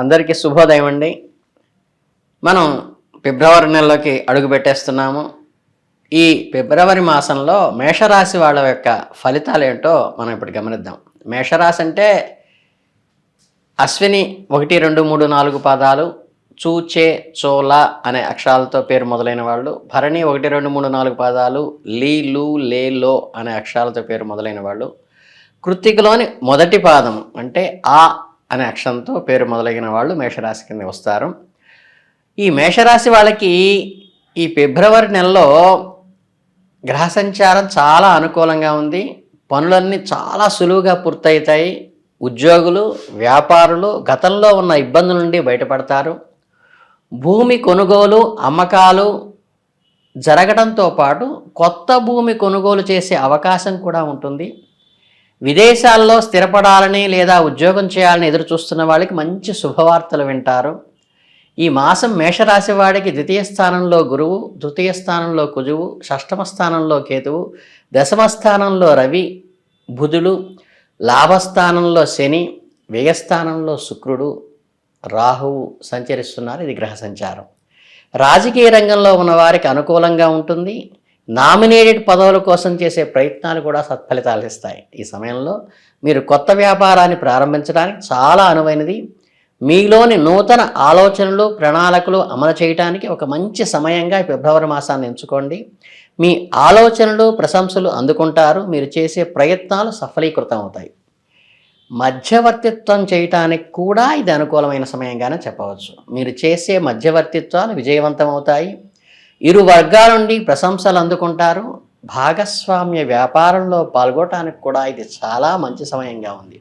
అందరికీ శుభోదయం అండి. మనం ఫిబ్రవరి నెలలోకి అడుగు పెట్టేస్తున్నాము. ఈ ఫిబ్రవరి మాసంలో మేషరాశి వాళ్ళ యొక్క ఫలితాలు ఏంటో మనం ఇప్పుడు గమనిద్దాం. మేషరాశి అంటే అశ్విని ఒకటి రెండు మూడు నాలుగు పాదాలు చూచే చోళ అనే అక్షరాలతో పేరు మొదలైన వాళ్ళు భరణి ఒకటి రెండు మూడు నాలుగు పాదాలు లీ లూ లే లో అనే అక్షరాలతో పేరు మొదలైన వాళ్ళు కృత్తికలోని మొదటి పాదం అంటే ఆ అనే అక్షరంతో పేరు మొదలైన వాళ్ళు మేషరాశి కింద వస్తారు. ఈ మేషరాశి వాళ్ళకి ఈ ఫిబ్రవరి నెలలో గ్రహ సంచారం చాలా అనుకూలంగా ఉంది. పనులన్నీ చాలా సులువుగా పూర్తవుతాయి ఉద్యోగులు వ్యాపారులు గతంలో ఉన్న ఇబ్బందుల నుండి బయటపడతారు. భూమి కొనుగోలు అమ్మకాలు జరగడంతో పాటు కొత్త భూమి కొనుగోలు చేసే అవకాశం కూడా ఉంటుంది. విదేశాల్లో స్థిరపడాలని లేదా ఉద్యోగం చేయాలని ఎదురు చూస్తున్న వాళ్ళకి మంచి శుభవార్తలు వింటారు. ఈ మాసం మేషరాశి వాడికి ద్వితీయ స్థానంలో గురువు తృతీయ స్థానంలో కుజువు షష్టమ స్థానంలో కేతువు దశమ స్థానంలో రవి బుధుడు లాభస్థానంలో శని వ్యయస్థానంలో శుక్రుడు రాహువు సంచరిస్తున్నారు. ఇది గ్రహ సంచారం. రాజకీయ రంగంలో ఉన్నవారికి అనుకూలంగా ఉంటుంది. నామినేటెడ్ పదవుల కోసం చేసే ప్రయత్నాలు కూడా సత్ఫలితాలు ఇస్తాయి. ఈ సమయంలో మీరు కొత్త వ్యాపారాన్ని ప్రారంభించడానికి చాలా అనువైనది. మీలోని నూతన ఆలోచనలు ప్రణాళికలు అమలు చేయడానికి ఒక మంచి సమయంగా ఫిబ్రవరి మాసాన్ని ఎంచుకోండి. మీ ఆలోచనలు ప్రశంసలు అందుకుంటారు. మీరు చేసే ప్రయత్నాలు సఫలీకృతం అవుతాయి. మధ్యవర్తిత్వం చేయటానికి కూడా ఇది అనుకూలమైన సమయంగానే చెప్పవచ్చు. మీరు చేసే మధ్యవర్తిత్వాలు విజయవంతం అవుతాయి. ఇరు వర్గాల నుండి ప్రశంసలు అందుకుంటారు. భాగస్వామ్య వ్యాపారంలో పాల్గొనడానికి కూడా ఇది చాలా మంచి సమయంగా ఉంది.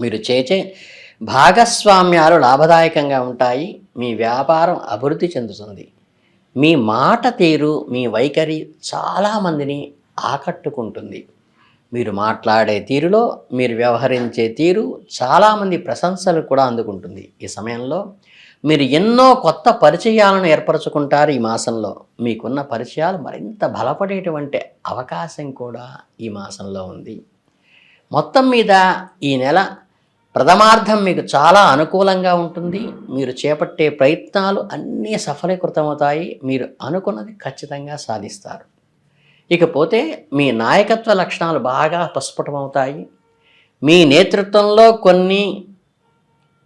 మీరు చేసే భాగస్వామ్యాలు లాభదాయకంగా ఉంటాయి. మీ వ్యాపారం అభివృద్ధి చెందుతుంది. మీ మాట తీరు మీ వైఖరి చాలామందిని ఆకట్టుకుంటుంది. మీరు మాట్లాడే తీరులో మీరు వ్యవహరించే తీరు చాలామంది ప్రశంసలు కూడా అందుకుంటుంది. ఈ సమయంలో మీరు ఎన్నో కొత్త పరిచయాలను ఏర్పరచుకుంటారు ఈ మాసంలో. మీకున్న పరిచయాలు మరింత బలపడేటువంటి అవకాశం కూడా ఈ మాసంలో ఉంది. మొత్తం మీద ఈ నెల ప్రథమార్థం మీకు చాలా అనుకూలంగా ఉంటుంది. మీరు చేపట్టే ప్రయత్నాలు అన్నీ సఫలీకృతమవుతాయి. మీరు అనుకున్నది ఖచ్చితంగా సాధిస్తారు. ఇకపోతే మీ నాయకత్వ లక్షణాలు బాగా ప్రస్ఫుటమవుతాయి. మీ నేతృత్వంలో కొన్ని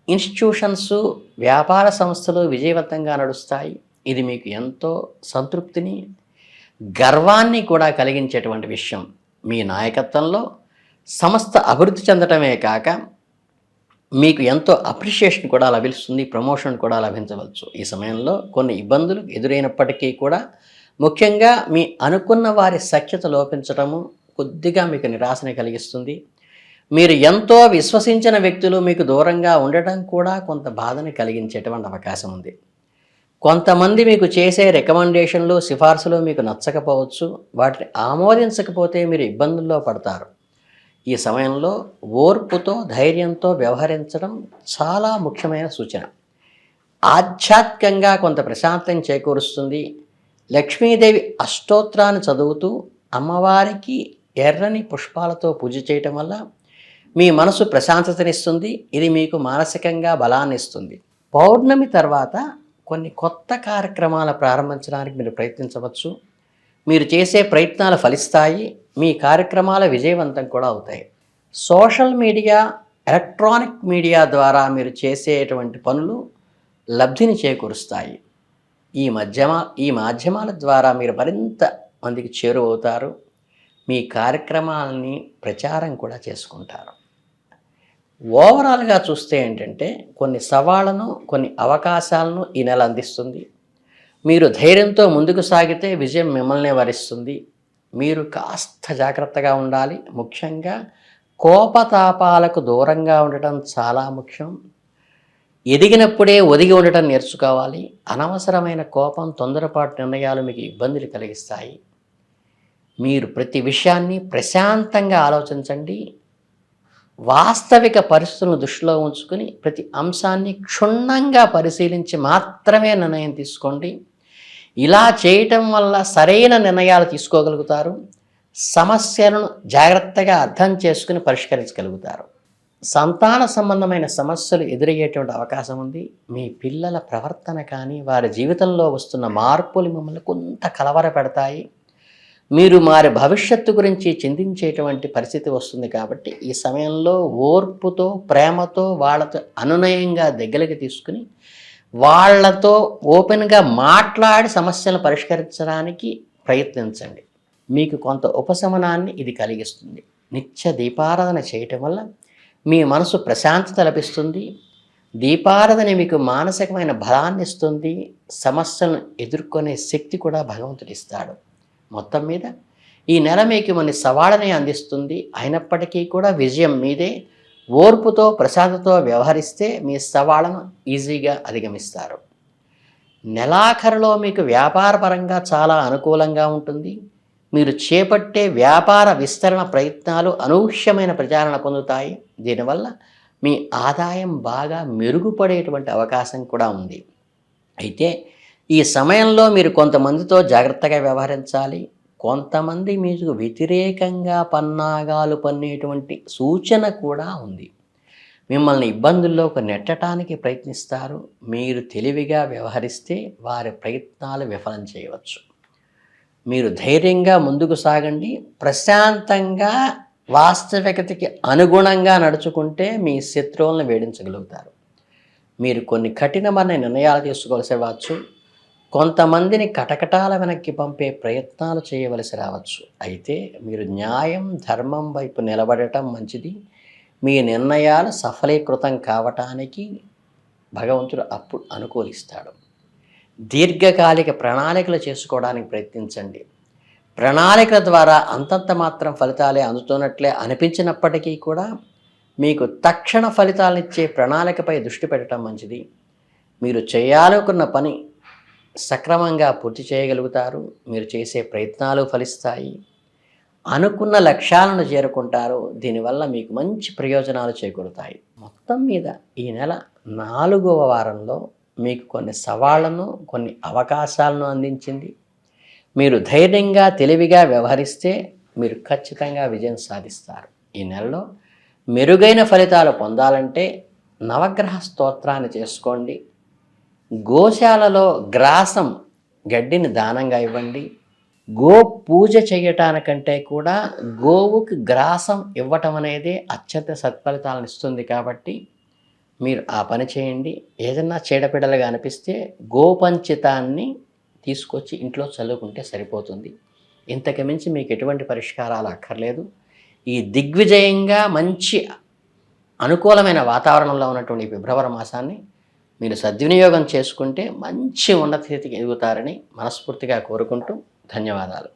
ఇన్స్టిట్యూషన్స్ వ్యాపార సంస్థలు విజయవంతంగా నడుస్తాయి. ఇది మీకు ఎంతో సంతృప్తిని గర్వాన్ని కూడా కలిగించేటువంటి విషయం. మీ నాయకత్వంలో సంస్థ అభివృద్ధి చెందటమే కాక మీకు ఎంతో అప్రిషియేషన్ కూడా లభిస్తుంది ప్రమోషన్ కూడా లభించవచ్చు. ఈ సమయంలో కొన్ని ఇబ్బందులు ఎదురైనప్పటికీ కూడా ముఖ్యంగా మీ అనుకున్న వారి సఖ్యత లోపించటము కొద్దిగా మీకు నిరాశని కలిగిస్తుంది. మీరు ఎంతో విశ్వసించిన వ్యక్తులు మీకు దూరంగా ఉండటం కూడా కొంత బాధను కలిగించేటువంటి అవకాశం ఉంది. కొంతమంది మీకు చేసే రికమెండేషన్లు సిఫార్సులు మీకు నచ్చకపోవచ్చు వాటిని ఆమోదించకపోతే మీరు ఇబ్బందుల్లో పడతారు. ఈ సమయంలో ఓర్పుతో ధైర్యంతో వ్యవహరించడం చాలా ముఖ్యమైన సూచన. ఆధ్యాత్మికంగా కొంత ప్రశాంతం చేకూరుస్తుంది. లక్ష్మీదేవి అష్టోత్రాన్ని చదువుతూ అమ్మవారికి ఎర్రని పుష్పాలతో పూజ చేయటం వల్ల మీ మనసు ప్రశాంతతనిస్తుంది ఇది మీకు మానసికంగా బలాన్ని ఇస్తుంది పౌర్ణమి తర్వాత కొన్ని కొత్త కార్యక్రమాలు ప్రారంభించడానికి మీరు ప్రయత్నించవచ్చు. మీరు చేసే ప్రయత్నాలు ఫలిస్తాయి మీ కార్యక్రమాల విజయవంతం కూడా అవుతాయి. సోషల్ మీడియా ఎలక్ట్రానిక్ మీడియా ద్వారా మీరు చేసేటువంటి పనులు లబ్ధిని చేకూరుస్తాయి. ఈ మధ్యమ ఈ మాధ్యమాల ద్వారా మీరు మరింత మందికి చేరువవుతారు. మీ కార్యక్రమాలని ప్రచారం కూడా చేసుకుంటారు. ఓవరాల్గా చూస్తే ఏంటంటే కొన్ని సవాళ్ళను కొన్ని అవకాశాలను ఈ నెల అందిస్తుంది. మీరు ధైర్యంతో ముందుకు సాగితే విజయం మిమ్మల్ని వరిస్తుంది. మీరు కాస్త జాగ్రత్తగా ఉండాలి. ముఖ్యంగా కోపతాపాలకు దూరంగా ఉండటం చాలా ముఖ్యం. ఎదిగినప్పుడే ఒదిగి ఉండటం నేర్చుకోవాలి. అనవసరమైన కోపం తొందరపాటు నిర్ణయాలు మీకు ఇబ్బందులు కలిగిస్తాయి. మీరు ప్రతి విషయాన్ని ప్రశాంతంగా ఆలోచించండి. వాస్తవిక పరిస్థితులను దృష్టిలో ఉంచుకుని ప్రతి అంశాన్ని క్షుణ్ణంగా పరిశీలించి మాత్రమే నిర్ణయం తీసుకోండి. ఇలా చేయటం వల్ల సరైన నిర్ణయాలు తీసుకోగలుగుతారు. సమస్యలను జాగ్రత్తగా అర్థం చేసుకుని పరిష్కరించగలుగుతారు. సంతాన సంబంధమైన సమస్యలు ఎదురయ్యేటువంటి అవకాశం ఉంది. మీ పిల్లల ప్రవర్తన కానీ వారి జీవితంలో వస్తున్న మార్పులు మిమ్మల్ని కొంత కలవర పెడతాయి మీరు మారి భవిష్యత్తు గురించి చింతించేటువంటి పరిస్థితి వస్తుంది కాబట్టి ఈ సమయంలో ఓర్పుతో ప్రేమతో వాళ్ళతో అనునయంగా దగ్గరికి తీసుకుని వాళ్ళతో ఓపెన్గా మాట్లాడి సమస్యలను పరిష్కరించడానికి ప్రయత్నించండి. మీకు కొంత ఉపశమనాన్ని ఇది కలిగిస్తుంది. నిత్య దీపారాధన చేయటం వల్ల మీ మనసు ప్రశాంతత లభిస్తుంది. దీపారాధన మీకు మానసికమైన బలాన్ని ఇస్తుంది. సమస్యలను ఎదుర్కొనే శక్తి కూడా భగవంతుడు ఇస్తాడు మొత్తం మీద ఈ నెల మీకు మన సవాళ్ళని అందిస్తుంది. అయినప్పటికీ కూడా విజయం మీదే ఓర్పుతో ప్రశాంతతో వ్యవహరిస్తే మీ సవాళ్ళను ఈజీగా అధిగమిస్తారు. నెలాఖరులో మీకు వ్యాపారపరంగా చాలా అనుకూలంగా ఉంటుంది. మీరు చేపట్టే వ్యాపార విస్తరణ ప్రయత్నాలు అనూహ్యమైన ప్రచారణ పొందుతాయి. దీనివల్ల మీ ఆదాయం బాగా మెరుగుపడేటువంటి అవకాశం కూడా ఉంది. అయితే ఈ సమయంలో మీరు కొంతమందితో జాగ్రత్తగా వ్యవహరించాలి. కొంతమంది మీకు వ్యతిరేకంగా పన్నాగాలు పన్నేటువంటి సూచన కూడా ఉంది. మిమ్మల్ని ఇబ్బందుల్లోకి నెట్టడానికి ప్రయత్నిస్తారు. మీరు తెలివిగా వ్యవహరిస్తే వారి ప్రయత్నాలు విఫలం చేయవచ్చు. మీరు ధైర్యంగా ముందుకు సాగండి. ప్రశాంతంగా వాస్తవికతకి అనుగుణంగా నడుచుకుంటే మీ శత్రువులను వేడించగలుగుతారు మీరు కొన్ని కఠినమైన నిర్ణయాలు తీసుకోవాల్సి రావచ్చు. కొంతమందిని కటకటాల వెనక్కి పంపే ప్రయత్నాలు చేయవలసి రావచ్చు. అయితే మీరు న్యాయం ధర్మం వైపు నిలబడటం మంచిది. మీ నిర్ణయాలు సఫలీకృతం కావటానికి భగవంతుడు అప్పుడు అనుకూలిస్తాడు. దీర్ఘకాలిక ప్రణాళికలు చేసుకోవడానికి ప్రయత్నించండి. ప్రణాళికల ద్వారా అంతంత మాత్రం ఫలితాలే అందుతున్నట్లే అనిపించినప్పటికీ కూడా మీకు తక్షణ ఫలితాలనిచ్చే ప్రణాళికపై దృష్టి పెట్టడం మంచిది. మీరు చేయాలనుకున్న పని సక్రమంగా పూర్తి చేయగలుగుతారు. మీరు చేసే ప్రయత్నాలు ఫలిస్తాయి. అనుకున్న లక్ష్యాలను చేరుకుంటారు. దీనివల్ల మీకు మంచి ప్రయోజనాలు చేకూరుతాయి. మొత్తం మీద ఈ నెల నాలుగవ వారంలో మీకు కొన్ని సవాళ్ళను కొన్ని అవకాశాలను అందించింది. మీరు ధైర్యంగా తెలివిగా వ్యవహరిస్తే మీరు ఖచ్చితంగా విజయం సాధిస్తారు. ఈ నెలలో మెరుగైన ఫలితాలు పొందాలంటే నవగ్రహ స్తోత్రాన్ని చేసుకోండి. గోశాలలో గ్రాసం గడ్డిని దానంగా ఇవ్వండి. గో పూజ చేయటానికంటే కూడా గోవుకి గ్రాసం ఇవ్వటం అనేది అత్యంత సత్ఫలితాలను ఇస్తుంది కాబట్టి మీరు ఆ పని చేయండి. ఏదన్నా చీడపిడలుగా అనిపిస్తే గోపంచితాన్ని తీసుకొచ్చి ఇంట్లో చల్లుకుంటే సరిపోతుంది. ఇంతకు మించి మీకు ఎటువంటి పరిష్కారాలు అక్కర్లేదు. ఈ దిగ్విజయంగా మంచి అనుకూలమైన వాతావరణంలో ఉన్నటువంటి ఫిబ్రవరి మాసాన్ని మీరు సద్వినియోగం చేసుకుంటే మంచి ఉన్నత స్థితికి ఎదుగుతారని మనస్ఫూర్తిగా కోరుకుంటూ ధన్యవాదాలు.